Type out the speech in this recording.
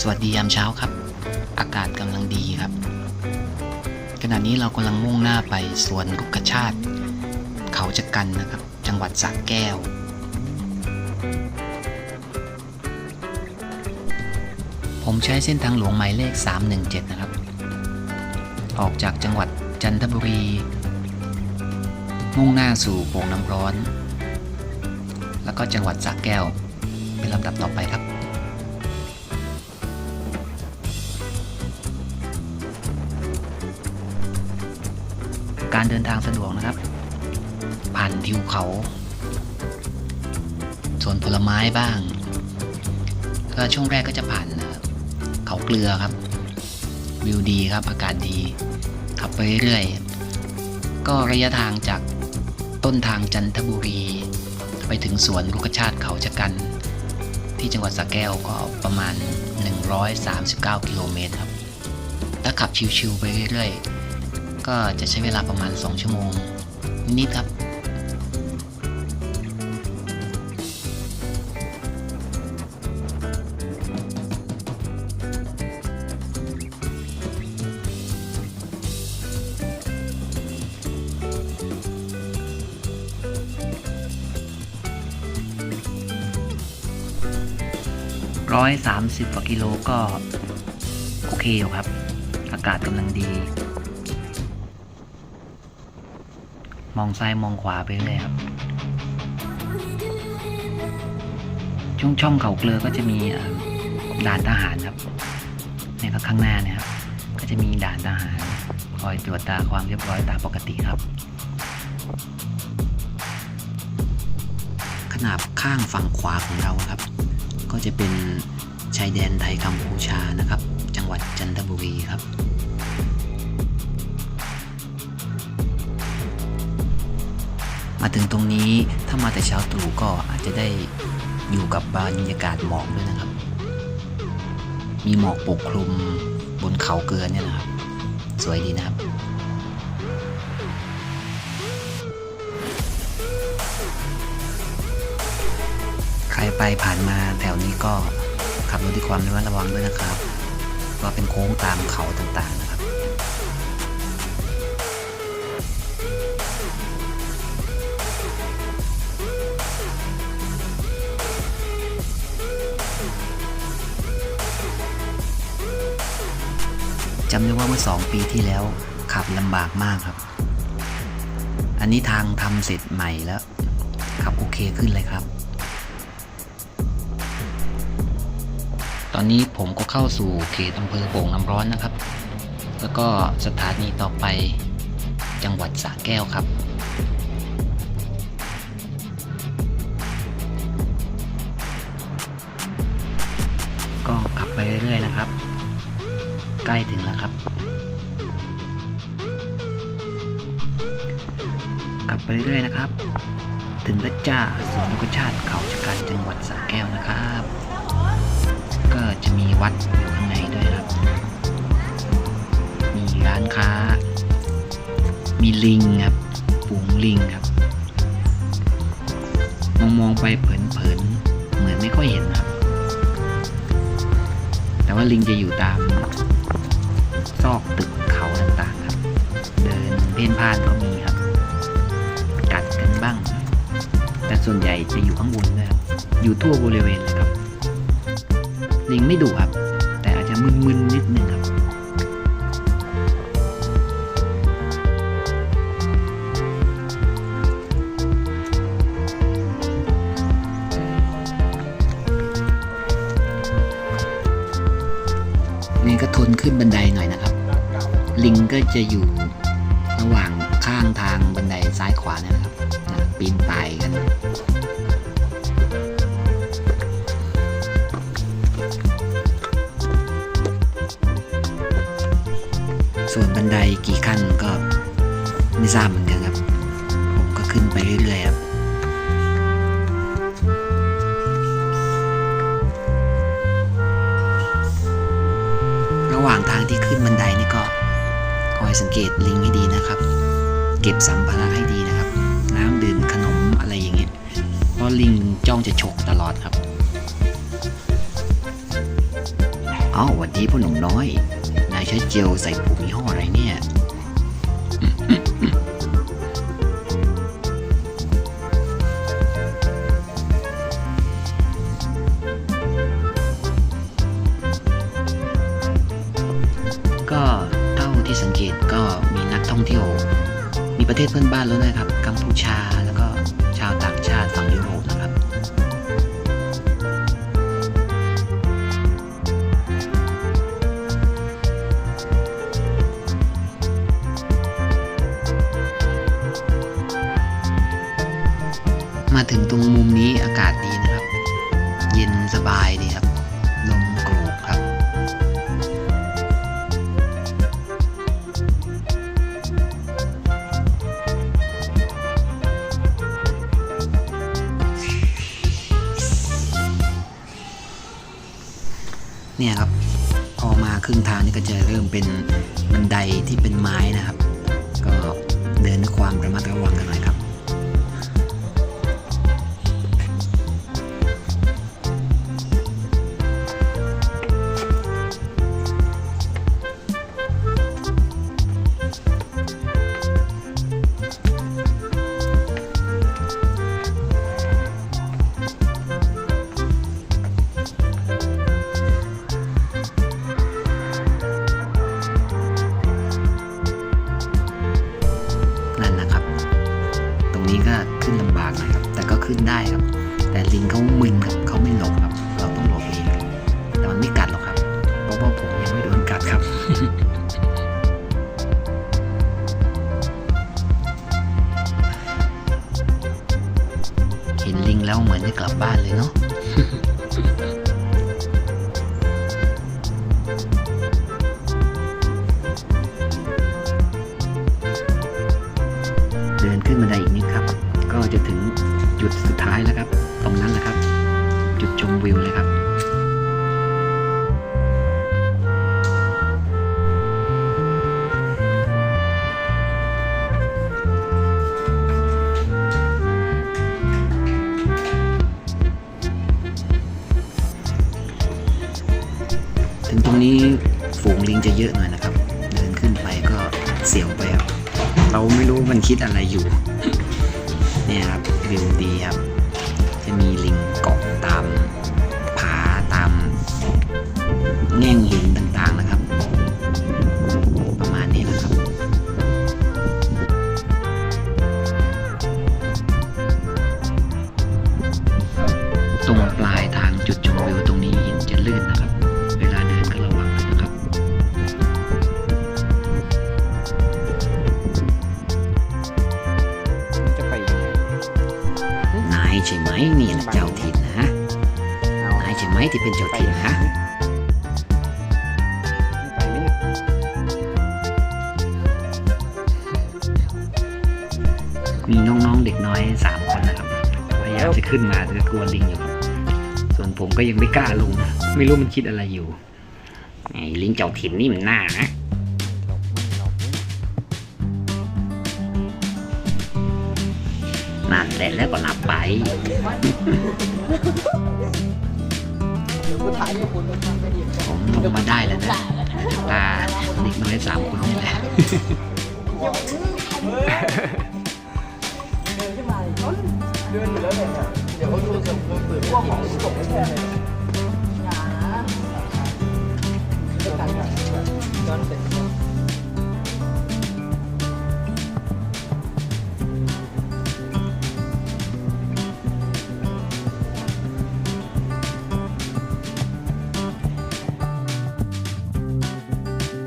สวัสดียามเช้าครับ อากาศกำลังดีครับ ขณะนี้เรากำลังมุ่งหน้าไปสวนรุกชาติ เขาจะกันนะครับ จังหวัดสระแก้ว ผมใช้เส้นทางหลวงหมายเลข 317 นะครับ ออกจากจังหวัดจันทบุรี มุ่งหน้าสู่โป่งน้ำร้อน แล้วก็จังหวัดสระแก้ว เป็นลำดับต่อไปครับ การเดินทางสะดวกนะครับ ผ่านทิวเขาสวนผลไม้บ้างก็ช่วงแรกก็จะผ่านเขาเกลือครับ วิวดีครับอากาศดีขับไปเรื่อยๆก็ระยะทางจากต้นทางจันทบุรี ไปถึงสวนรุกชาติเขาชะกัน ที่จังหวัดสระแก้วก็ประมาณ 139 กิโลเมตรครับ ถ้าขับชิวๆไปเรื่อยๆ ก็จะใช้เวลาประมาณ 2 ชั่วโมง นิดครับ ร้อยสามสิบกว่ากิโลก็โอเคอยู่ครับ อากาศกำลังดี มองซ้ายมองขวาไปเรื่อยครับ ช่วงช่องเขาเกลือก็จะมีด่านทหารครับเนี่ยครับข้างหน้าเนี่ยครับ ก็จะมีด่านทหารคอยตรวจตาความเรียบร้อยตามปกติครับ ขนาบข้างฝั่งขวาของเราครับ ก็จะเป็นชายแดนไทยกัมพูชานะครับ จังหวัดจันทบุรีครับ มาถึงตรงนี้ถ้ามาแต่เช้าตรู่ก็อาจจะได้อยู่กับบรรยากาศหมอกด้วยนะครับ มีหมอกปกคลุมบนเขาเกลือเนี่ยนะครับ สวยดีนะครับใครไปผ่านมาแถวนี้ก็ขับรถด้วยความระมัดระวังด้วยนะครับ ว่าเป็นโค้งตามเขาต่างๆือสองปีที่แล้วขับลำบากมากครับ อันนี้ทางทำเสร็จใหม่แล้ว ขับโอเคขึ้นเลยครับ ตอนนี้ผมก็เข้าสู่เขตอำเภอโป่งน้ำร้อนนะครับ แล้วก็สถานีต่อไปจังหวัดสระแก้วครับก็ขับไปเรื่อยๆนะครับ ใกล้ถึงแล้วครับ กลับไปเรื่อยๆนะครับ ถึงแล้วจ้าสวนลูกชาติเขาชะกันจังหวัดสระแก้วนะครับ ก็จะมีวัดอยู่ข้างในด้วยครับ มีร้านค้า มีลิงครับฝูงลิงครับ มองมองๆไปเผินๆเหมือนไม่ค่อยเห็นครับแต่ว่าลิงจะอยู่ตาม ซอกตึกเขาต่างๆครับ เดินเพ่นพ่านก็มีครับ กัดกันบ้าง แต่ส่วนใหญ่จะอยู่ข้างบนนะครับอยู่ทั่วบริเวณเลยครับลิงไม่ดุครับ แต่อาจจะมึนๆนิดนึงครับ จะอยู่ระหว่างข้างทางบันไดซ้ายขวาเนี่ยนะครับนะปีนป่ายกันส่วนบันไดกี่ขั้นก็ไม่ทราบเหมือนกันครับ ผมก็ขึ้นไปเรื่อยๆครับระหว่างทางที่ขึ้นบันไดนี่ก็ อยสังเกตลิงให้ดีนะครับ เก็บสัมภาระให้ดีนะครับ น้ำดื่มขนมอะไรอย่างเงี้ยเพราะลิงจ้องจะฉกตลอดครับอ้าววันนี้พ่อหนุ่มน้อย นายใช้เจลใส่ผมยี่ห้ออะไรเนี่ย ท่องเที่ยว มีประเทศเพื่อนบ้านแล้วนะครับ กัมพูชาแล้วก็ชาวต่างชาติฝั่งยุโรปนะครับ มาถึงตรงมุมนี้อากาศดีนะครับ เย็นสบายดีครับ เป็นบันไดที่เป็นไม้นะครับ ได้ครับ แต่ลิงเขามึนครับเขาไม่หลบครับ เราต้องหลบเองแต่มันไม่กัดหรอกครับ เพราะว่าผมยังไม่โดนกัดครับเห็นลิงแล้วเหมือนจะกลับบ้านเลยเนาะ เสียวไปครับ เราไม่รู้มันคิดอะไรอยู่ เนี่ยครับวิวดีครับ จะมีลิงเกาะตามผาตาม แง่งหิน จะไปยังไงนายใช่ไหมนี่นะเจ้าถิ่นนะเอานายใช่ไหมที่เป็นเจ้าถิ่นนะไปไหมเนี่ยมีน้องๆเด็กน้อยสามคนนะครับ พยายามจะขึ้นมาแต่ก็กลัวลิงอยู่ครับส่วนผมก็ยังไม่กล้าลงนะไม่รู้มันคิดอะไรอยู่ ไอ้ลิงเจ้าถิ่นนี่มันหน้านะ ไม่นั่นแหละแล้วก็หลับไปผมลงมาได้แล้วนะตาเด็กน้อยสามคนนี่แหละเดินอยู่แล้วเนี่ยเดี๋ยวเขาดูเสมมติพวกของตกไม่ใช่เลยย้อนเสร็จ